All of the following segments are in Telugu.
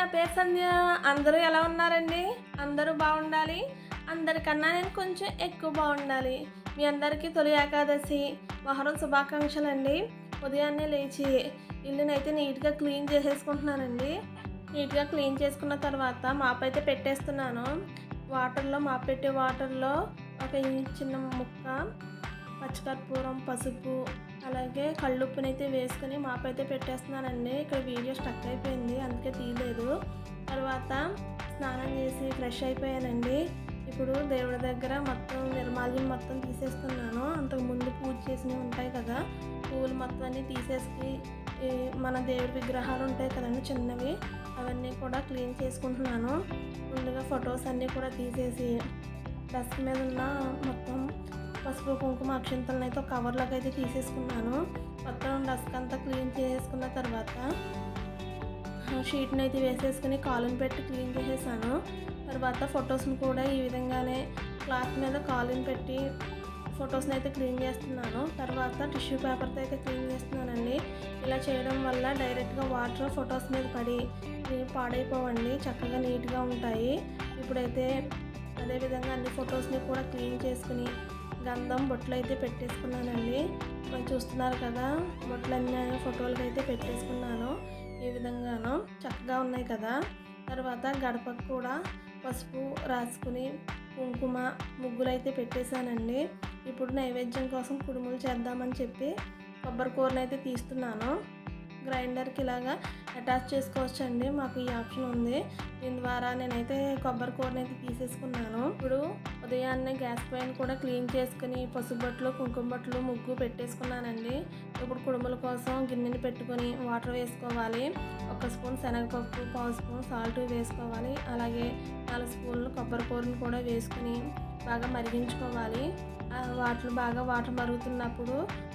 నా పేరు సంధ్య. అందరూ ఎలా ఉన్నారండి? అందరూ బాగుండాలి? అందరికన్నా నేను కొంచెం ఎక్కువ బాగుండాలి. మీ అందరికీ తొలి ఏకాదశి మహరం శుభాకాంక్షలు అండి ఉదయాన్నే లేచి ఇల్లునైతే నీట్గా క్లీన్ చేసేసుకుంటున్నానండి. నీట్గా క్లీన్ చేసుకున్న తర్వాత మాప్ అయితే పెట్టేస్తున్నాను. వాటర్లో మాప్ పెట్టే వాటర్లో ఒక చిన్న ముక్క పచ్చకర్పూరం పసుపు అలాగే కళ్ళుప్పునైతే వేసుకుని మాపైతే అయితే పెట్టేస్తున్నానండి. ఇక్కడ వీడియో స్టక్ అయిపోయింది అందుకే తీయలేదు. తర్వాత స్నానం చేసి ఫ్రెష్ అయిపోయానండి. ఇప్పుడు దేవుడి దగ్గర మొత్తం నిర్మాల్యం మొత్తం తీసేస్తున్నాను. అంతకు ముందు పూజ చేసినవి ఉంటాయి కదా పువ్వులు మొత్తం అన్నీ తీసేసి మన దేవుడి విగ్రహాలు ఉంటాయి కదండి చిన్నవి అవన్నీ కూడా క్లీన్ చేసుకుంటున్నాను. ముందుగా ఫొటోస్ అన్నీ కూడా తీసేసి డస్ట్ మీద ఉన్న మొత్తం పసుపు కుంకుమ అక్షంతలను అయితే కవర్లోకి అయితే తీసేసుకున్నాను. మొత్తం డస్క్ అంతా క్లీన్ చేసేసుకున్న తర్వాత షీట్ని అయితే వేసేసుకుని కాలుని పెట్టి క్లీన్ చేసేసాను. తర్వాత ఫొటోస్ని కూడా ఈ విధంగానే క్లాత్ మీద కాలుని పెట్టి ఫొటోస్ని అయితే క్లీన్ చేస్తున్నాను. తర్వాత టిష్యూ పేపర్తో అయితే క్లీన్ చేస్తున్నానండి. ఇలా చేయడం వల్ల డైరెక్ట్గా వాటర్ ఫొటోస్ మీద పడి పాడైపోవండి చక్కగా నీట్గా ఉంటాయి. ఇప్పుడైతే అదేవిధంగా అన్ని ఫొటోస్ని కూడా క్లీన్ చేసుకుని గంధం బొట్లు అయితే పెట్టేసుకున్నానండి. మనం చూస్తున్నారు కదా బొట్లు అన్ని ఫోటోలకి అయితే పెట్టేసుకున్నాను ఈ విధంగాను. చక్కగా ఉన్నాయి కదా. తర్వాత గడపకు కూడా పసుపు రాసుకుని కుంకుమ ముగ్గులు అయితే పెట్టేశానండి. ఇప్పుడు నైవేద్యం కోసం కుడుములు చేద్దామని చెప్పి కొబ్బరి కూరనైతే అయితే తీస్తున్నాను. గ్రైండర్కి ఇలాగా అటాచ్ చేసుకోవచ్చండి. మాకు ఈ ఆప్షన్ ఉంది. దీని ద్వారా నేనైతే కొబ్బరి కూరని అయితే తీసేసుకున్నాను. ఇప్పుడు ఉదయాన్నే గ్యాస్ పైన కూడా క్లీన్ చేసుకుని పసుపు బట్టలు కుంకుమ బట్టలు ముగ్గు పెట్టేసుకున్నానండి. ఇప్పుడు కుడుముల కోసం గిన్నెని పెట్టుకొని వాటర్ వేసుకోవాలి. ఒక స్పూన్ శనగపప్పు పావు స్పూన్ సాల్ట్ వేసుకోవాలి. అలాగే నాలుగు స్పూన్లు కొబ్బరి కూరని కూడా వేసుకుని బాగా మరిగించుకోవాలి. వాటర్ బాగా వాటర్ మరుగుతున్నప్పుడు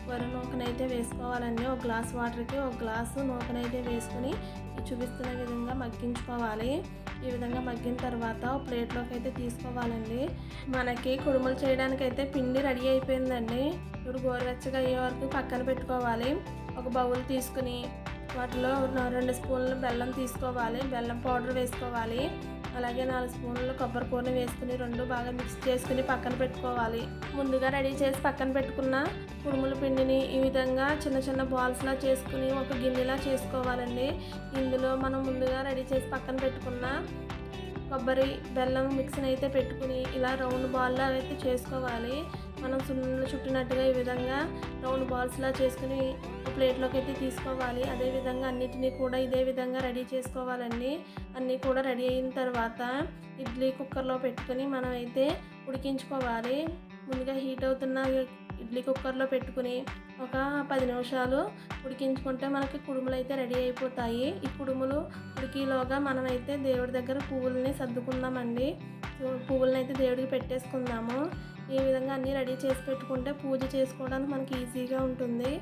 వరి నూకనైతే వేసుకోవాలండి. ఒక గ్లాస్ వాటర్కి ఒక గ్లాసు నూకనైతే వేసుకుని చూపిస్తున్న విధంగా మగ్గించుకోవాలి. ఈ విధంగా మగ్గిన తర్వాత ప్లేట్లోకి అయితే తీసుకోవాలండి. మనకి కుడుములు చేయడానికి అయితే పిండి రెడీ అయిపోయిందండి. ఇప్పుడు గోరువెచ్చగా అయ్యే వరకు పక్కన పెట్టుకోవాలి. ఒక బౌల్ తీసుకుని వాటిలో రెండు స్పూన్లు బెల్లం తీసుకోవాలి. బెల్లం పౌడర్ వేసుకోవాలి. అలాగే నాలుగు స్పూన్లు కొబ్బరి కూరని వేసుకుని రెండు బాగా మిక్స్ చేసుకుని పక్కన పెట్టుకోవాలి. ముందుగా రెడీ చేసి పక్కన పెట్టుకున్న కుడుముల పిండిని ఈ విధంగా చిన్న చిన్న బాల్స్లా చేసుకుని ఒక గిన్నెలా చేసుకోవాలండి. ఇందులో మనం ముందుగా రెడీ చేసి పక్కన పెట్టుకున్న కొబ్బరి బెల్లం మిక్స్ని అయితే పెట్టుకుని ఇలా రౌండ్ బాల్లో అయితే చేసుకోవాలి. మనం సున్నులు చుట్టినట్టుగా ఈ విధంగా రౌండ్ బాల్స్లా చేసుకుని ప్లేట్లోకి అయితే తీసుకోవాలి. అదేవిధంగా అన్నిటినీ కూడా ఇదే విధంగా రెడీ చేసుకోవాలండి. అన్నీ కూడా రెడీ అయిన తర్వాత ఇడ్లీ కుక్కర్లో పెట్టుకుని మనం అయితే ఉడికించుకోవాలి. ముందుగా హీట్ అవుతున్న ఇడ్లీ కుక్కర్లో పెట్టుకుని ఒక పది నిమిషాలు ఉడికించుకుంటే మనకి కుడుములు అయితే రెడీ అయిపోతాయి. ఈ కుడుములు ఉడికిలోగా మనమైతే దేవుడి దగ్గర పువ్వుల్ని సర్దుకుందామండి. పువ్వులని అయితే దేవుడికి పెట్టేసుకుందాము. ఈ విధంగా అన్నీ రెడీ చేసి పెట్టుకుంటే పూజ చేసుకోవడానికి మనకి ఈజీగా ఉంటుంది.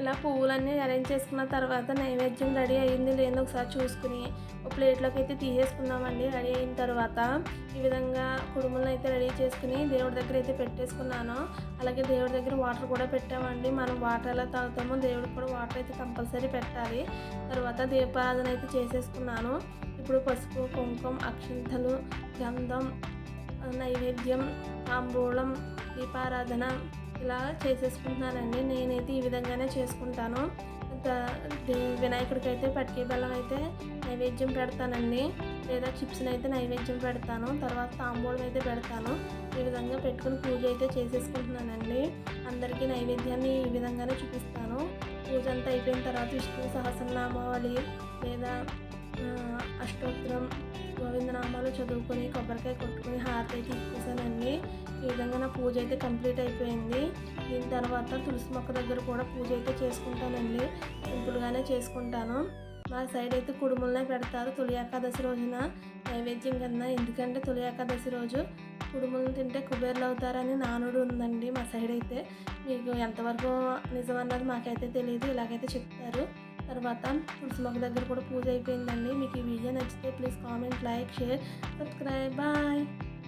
ఇలా పువ్వులన్నీ అరేంజ్ చేసుకున్న తర్వాత నైవేద్యం రెడీ అయ్యింది లేదో ఒకసారి చూసుకుని ఒక ప్లేట్లోకి అయితే తీసేసుకున్నామండి రెడీ అయిన తర్వాత ఈ విధంగా కుడుములను అయితే రెడీ చేసుకుని దేవుడి దగ్గర అయితే పెట్టేసుకున్నాను. అలాగే దేవుడి దగ్గర వాటర్ కూడా పెట్టామండి. మనం వాటర్ ఎలా తాగుతామో దేవుడికి కూడా వాటర్ అయితే కంపల్సరీ పెట్టాలి. తర్వాత దీపారాధన అయితే చేసేసుకున్నాను. ఇప్పుడు పసుపు కుంకుమ అక్షంతలు గంధం నైవేద్యం తాంబూలం దీపారాధన ఇలా చేసేసుకుంటున్నానండి. నేనైతే ఈ విధంగానే చేసుకుంటాను. వినాయకుడికి అయితే పట్టిక బెల్లం అయితే నైవేద్యం పెడతానండి. లేదా చిప్స్ని అయితే నైవేద్యం పెడతాను. తర్వాత తాంబూలం అయితే పెడతాను. ఈ విధంగా పెట్టుకుని పూజ అయితే చేసేసుకుంటున్నానండి. అందరికీ నైవేద్యాన్ని ఈ విధంగానే చూపిస్తాను. పూజ అంతా అయిపోయిన తర్వాత విష్ణు సహస్రనామావళి లేదా అష్టోత్తరం గోవిందనామాలు చదువుకొని కొబ్బరికాయ కొట్టుకొని హారతి అయితే ఇచ్చేసానండి. ఈ విధంగా నా పూజ అయితే కంప్లీట్ అయిపోయింది. దీని తర్వాత తులసి మొక్క దగ్గర కూడా పూజ అయితే చేసుకుంటానండి. సింపుల్గానే చేసుకుంటాను. మా సైడ్ అయితే కుడుములనే పెడతారు తొలి ఏకాదశి రోజున. నైవేద్యం కన్నా ఎందుకంటే తొలి ఏకాదశి రోజు కుడుములను తింటే కుబేర్లు అవుతారని నానుడు ఉందండి మా సైడ్ అయితే. మీకు ఎంతవరకు నిజమన్నది మాకైతే తెలియదు ఇలాగైతే చెప్తారు. తర్వాత తులసి మొక్క దగ్గర కూడా పూజ అయిపోయిందండి. మీకు ఈ వీడియో నచ్చితే please comment like share subscribe bye